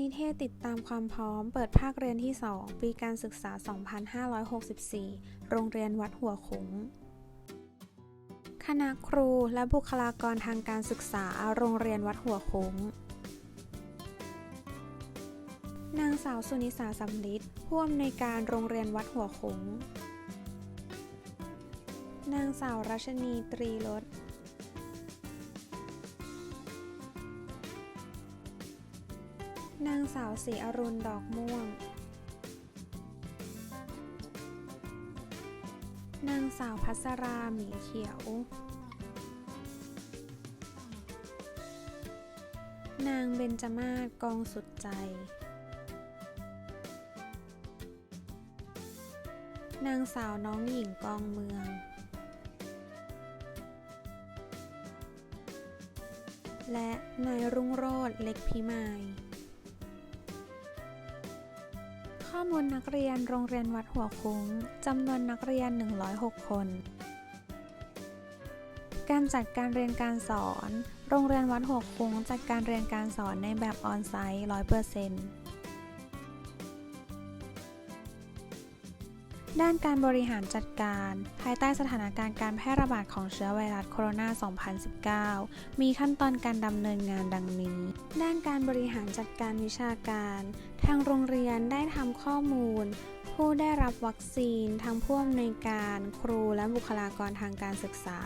นิเทศติดตามความพร้อม เปิดภาคเรียนที่ 2 ปีการศึกษา 2564 โรงเรียนวัดหัวขงคณะครูและบุคลากรทางการศึกษาโรงเรียนวัดหัวโขงนางสาวสุนิสาสำลิดผู้อำนวยการโรงเรียนวัดหัวโขงนางสาวรัชนีตรีรส นางสาวศรีอรุณดอกม่วง นางสาวพัสราหมีเขียว นางเบญจมาศกองสุดใจ นางสาวน้องหญิงกองเมือง และนายรุ่งโรจน์เล็กพิมาย ข้อมูลนักเรียนโรงเรียนวัดหัวคุ้งจำนวนนักเรียน 106 คน การจัดการเรียนการสอน โรงเรียนวัดหัวคุ้งจัดการเรียนการสอนในแบบออนไซต์ 100% ด้านการบริหารจัดการ ภายใต้สถานการณ์การแพร่ระบาดของเชื้อไวรัสโคโรนา 2019 มีขั้นตอนการดำเนินงานดังนี้ ด้านการบริหารจัดการวิชาการ ทางโรงเรียนได้ทำข้อมูล ผู้ได้รับวัคซีนทั้งผู้อำนวยการครูและบุคลากรทางการศึกษา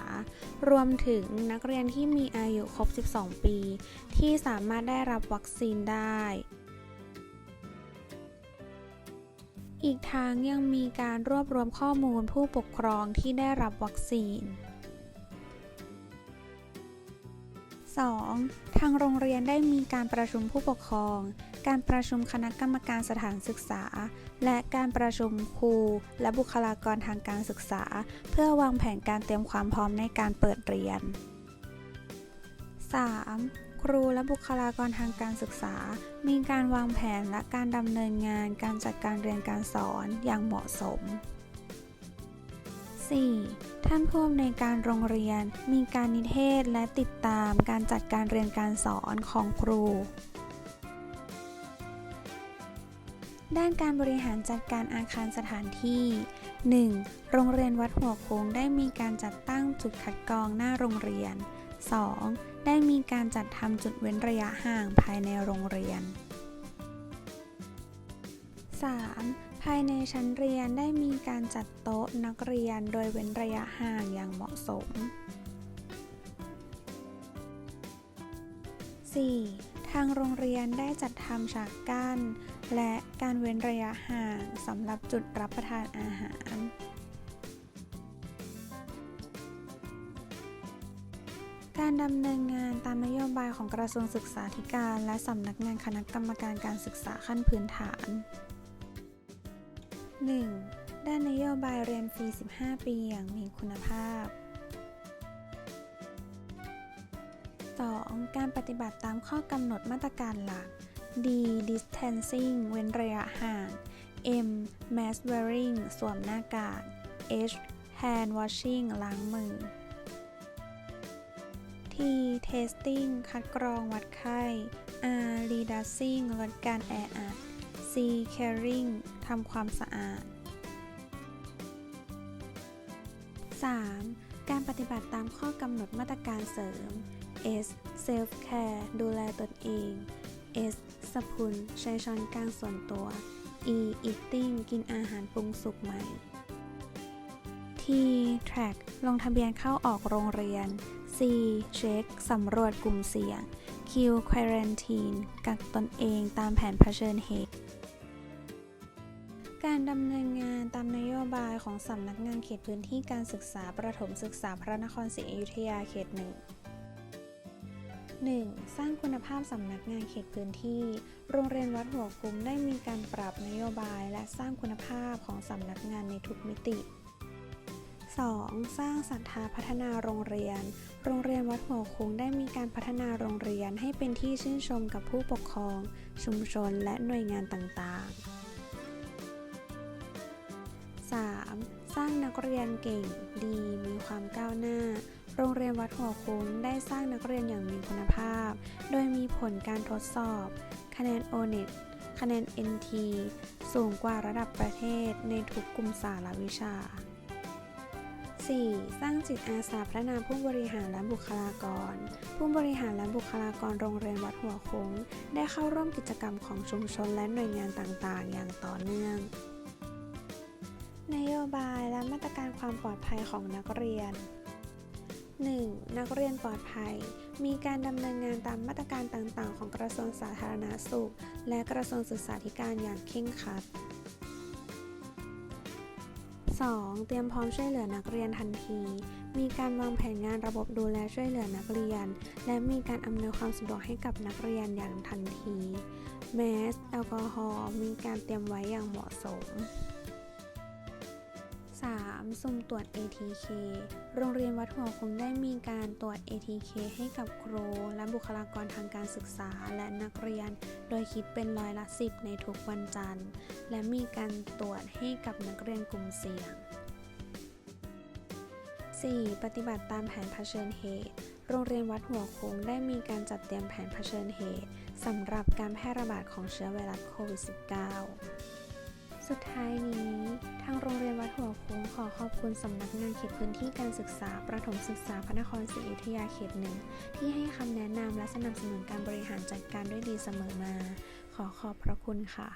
รวมถึงนักเรียนที่มีอายุครบ 12 ปี ที่สามารถได้รับวัคซีนได้ อีกทางยังมีการรวบรวมข้อมูลผู้ปกครองที่ได้รับวัคซีน 2. ทางโรงเรียนได้มีการประชุมผู้ปกครอง การประชุมคณะกรรมการสถานศึกษา และการประชุมครูและบุคลากรทางการศึกษา เพื่อวางแผนการเตรียมความพร้อมในการเปิดเรียน 3. ครูและบุคลากรทางการศึกษา มีการวางแผนและการดำเนินงานการจัดการเรียนการสอนอย่างเหมาะสม 4. ท่านผู้อำนวยการโรงเรียนมีการนิเทศและติดตามการจัดการเรียนการสอนของครู ด้านการบริหารจัดการอาคารสถานที่ 1. โรงเรียนวัดหัวโค้งได้มีการจัดตั้งจุดคัดกรองหน้าโรงเรียน 2. ได้มีการจัดทำจุดเว้นระยะห่างภายในโรงเรียน 3. ภายในชั้นเรียนได้มีการจัดโต๊ะนักเรียนโดยเว้นระยะห่างอย่างเหมาะสม 4. ทางโรงเรียนได้จัดทำฉากกั้น และการเว้นระยะห่างสำหรับจุดรับประทานอาหาร การดำเนินงานตามนโยบายของกระทรวงศึกษาธิการ และสำนักงานคณะกรรมการการศึกษาขั้นพื้นฐาน 1. ด้านนโยบายเรียนฟรี 15 ปีอย่างมีคุณภาพ 2. การปฏิบัติตามข้อกำหนดมาตรการหลัก D distancing เว้นระยะห่าง M mask wearing สวมหน้ากาก H hand washing ล้างมือ T testing คัดกรองวัดไข้ R reducing ลดการแออัด C caring ทำความสะอาด 3. การปฏิบัติตามข้อกำหนดมาตรการเสริม S self care ดูแลตนเอง S สพุนใช้ช้อนกลางส่วนตัว E eating กินอาหารปรุงสุกใหม่ T track ลงทะเบียนเข้าออกโรงเรียน C check สำรวจกลุ่มเสี่ยง Q quarantine กักตนเองตามแผนเผชิญเหตุ การดำเนินงานตามนโยบายของสำนักงานเขตพื้นที่การศึกษาประถมศึกษาพระนครศรีอยุธยาเขตหนึ่ง 1. สร้างคุณภาพสำนักงานเขตพื้นที่ โรงเรียนวัดหัวคุ้มได้มีการปรับนโยบายและสร้างคุณภาพของสำนักงานในทุกมิติ 2. สร้างศรัทธาพัฒนาโรงเรียน โรงเรียนวัดหัวคุ้งได้มีการพัฒนาโรงเรียนให้เป็นที่ชื่นชมกับผู้ปกครอง ชุมชนและหน่วยงานต่างๆ 3. สร้างนักเรียนเก่งดีมีความก้าวหน้า โรงเรียนวัดหัวคุ้งได้สร้างนักเรียนอย่างมีคุณภาพ โดยมีผลการทดสอบ คะแนน O-NET คะแนน NT สูงกว่าระดับประเทศในทุกกลุ่มสาระวิชา 4. สร้างจิตอาสาพัฒนาผู้บริหารและบุคลากร ผู้บริหารและบุคลากรโรงเรียนวัดหัวคงได้เข้าร่วมกิจกรรมของชุมชนและหน่วยงานต่างๆ อย่างต่อเนื่อง นโยบายและมาตรการความปลอดภัยของนักเรียน 1. นักเรียนปลอดภัย มีการดำเนินงานตามมาตรการต่างๆ ของกระทรวงสาธารณสุข และกระทรวงศึกษาธิการอย่างเคร่งครัด 2. เตรียมพร้อมช่วยเหลือนักเรียนทันที มีการวางแผนงานระบบดูแลช่วยเหลือนักเรียน และมีการอำนวยความสะดวกให้กับนักเรียนอย่างทันที แมส แอลกอฮอล์ มีการเตรียมไว้อย่างเหมาะสม 3. สุ่มตรวจ ATK โรงเรียนวัดหัวคงได้มีการตรวจ ATK ให้กับครูและบุคลากรทางการศึกษาและนักเรียน โดยคิดเป็นร้อยละ 10 ในทุกวันจันทร์ และมีการตรวจให้กับนักเรียนกลุ่มเสี่ยง 4. ปฏิบัติตามแผนเผชิญเหตุ โรงเรียนวัดหัวคงได้มีการจัดเตรียมแผนเผชิญเหตุสำหรับการแพร่ระบาดของเชื้อไวรัสโควิด -19 สุดท้ายนี้ ทางโรงเรียนวัดหัวโค้งขอขอบคุณสำนักงานเขตพื้นที่การศึกษา ประถมศึกษาพระนครศรีอยุธยาเขตหนึ่ง ที่ให้คำแนะนำและสนับสนุนการบริหารจัดการด้วยดีเสมอมา ขอขอบพระคุณค่ะ